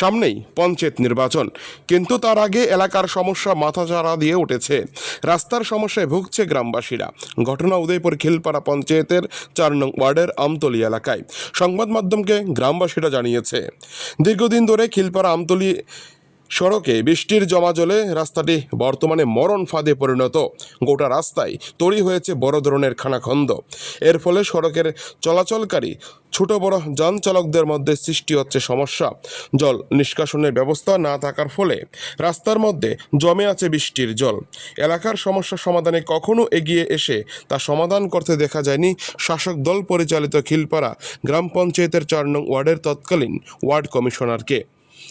সামনেই পঞ্চায়েত নির্বাচন। কিন্তু তার আগে এলাকার সমস্যা মাথাচাড়া দিয়ে উঠেছে। রাস্তার সমস্যায় ভুগছে গ্রামবাসীরা। ঘটনা উদয়পুর খিলপাড়া পঞ্চায়েতের চার নং ওয়ার্ডের আমতলি এলাকায়। সংবাদ মাধ্যমকে গ্রামবাসীরা জানিয়েছে। দীর্ঘদিন ধরে খিলপাড়া আমতলি সড়কে বৃষ্টির জমা জলে রাস্তাটি বর্তমানে মরণ ফাঁদে পরিণত। গোটা রাস্তায় তৈরি হয়েছে বড় ধরনের খানাখন্দ। এর ফলে সড়কের চলাচলকারী ছোট বড় যান চালকদের মধ্যে সৃষ্টি হচ্ছে সমস্যা। জল নিষ্কাশনের ব্যবস্থা না থাকার ফলে রাস্তার মধ্যে জমে আছে বৃষ্টির জল। এলাকার সমস্যা সমাধানে কখনো এগিয়ে এসে তা সমাধান করতে দেখা যায়নি শাসক দল পরিচালিত খিলপাড়া গ্রাম পঞ্চায়েতের চার নং ওয়ার্ডের তৎকালীন ওয়ার্ড কমিশনারকে।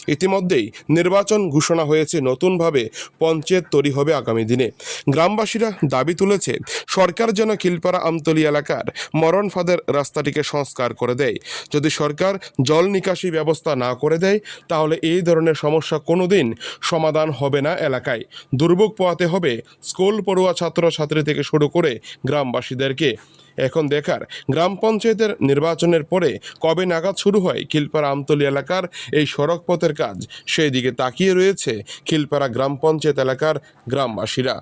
ইতিমধ্যেই নির্বাচন ঘোষণা হয়েছে, নতুনভাবে পঞ্চায়েত তৈরি হবে আগামী দিনে। গ্রামবাসীরা দাবি তুলেছে, সরকার যেন খিলপাড়া আমতলি এলাকার মরণ ফাঁদের রাস্তাটিকে সংস্কার করে দেয়। যদি সরকার জল নিকাশি ব্যবস্থা না করে দেয়, তাহলে এই ধরনের সমস্যা কোনোদিন সমাধান হবে না এলাকায়। দুর্ভোগ পোয়াতে হবে স্কুল পড়ুয়া ছাত্রছাত্রী থেকে শুরু করে গ্রামবাসীদেরকে। এখন দেখার, গ্রাম পঞ্চায়েতের নির্বাচনের পরে কবে নাগাদ শুরু হয় খিলপাড়া আমতলি এলাকার এই সড়ক পথের কাজ। সেই দিকে তাকিয়ে রয়েছে খিলপাড়া গ্রাম পঞ্চায়েত এলাকার গ্রামবাসীরা।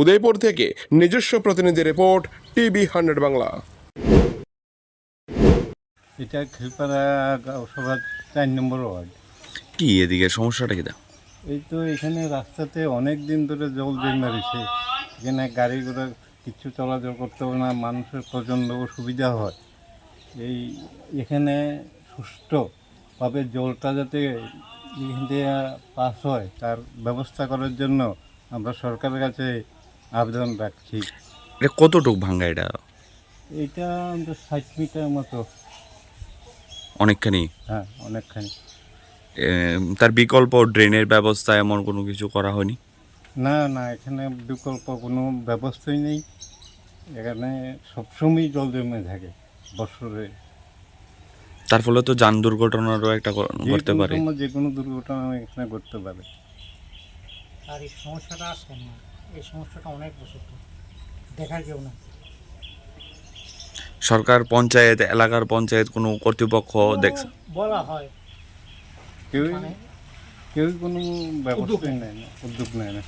উদয়পুর থেকে নিজস্ব প্রতিনিধি রিপোর্ট টিভি হান্ড্রেড বাংলা। এটা খেলপাড়া সবার চার নম্বর ওয়ার্ড। কি এদিকে সমস্যাটা কি দা এই তো এখানে রাস্তাতে অনেক দিন ধরে জল জমে রয়েছে এখানে গাড়ি ঘোড়া কিছু চলাচল করতে হবে না মানুষের প্রচণ্ড সুবিধা হয়। এই এখানে সুষ্ঠুভাবে জলটা যাতে এখান থেকে পাস হয় তার ব্যবস্থা করার জন্য আমরা সরকারের কাছে আবেদন রাখছি। এটা কতটুক ভাঙ্গা এটা? এইটা আমাদের ষাট মিটার মতো। অনেকখানি? হ্যাঁ অনেকখানি। তার বিকল্প ড্রেনের ব্যবস্থা এমন কোনো কিছু করা হয়নি? না না এখানে বিকল্প কোনো ব্যবস্থাই নেই। এখানে সবসময় জল জমে থাকে বছরে তার ফলে তো যান দুর্ঘটনারও একটা করতে পারে। যে কোনো দুর্ঘটনা এখানে ঘটতে পারে। আর এই সমস্যাটা আসেন না। এই সমস্যাটা অনেক বছর ধরে দেখার কেউ না সরকার পঞ্চায়েত এলাকার পঞ্চায়েত কোনো কর্তৃপক্ষ দেখছে বলা হয়। কেউই মানে কেউই কোনো নেয় নেয় না উদ্যোগ নেয় না।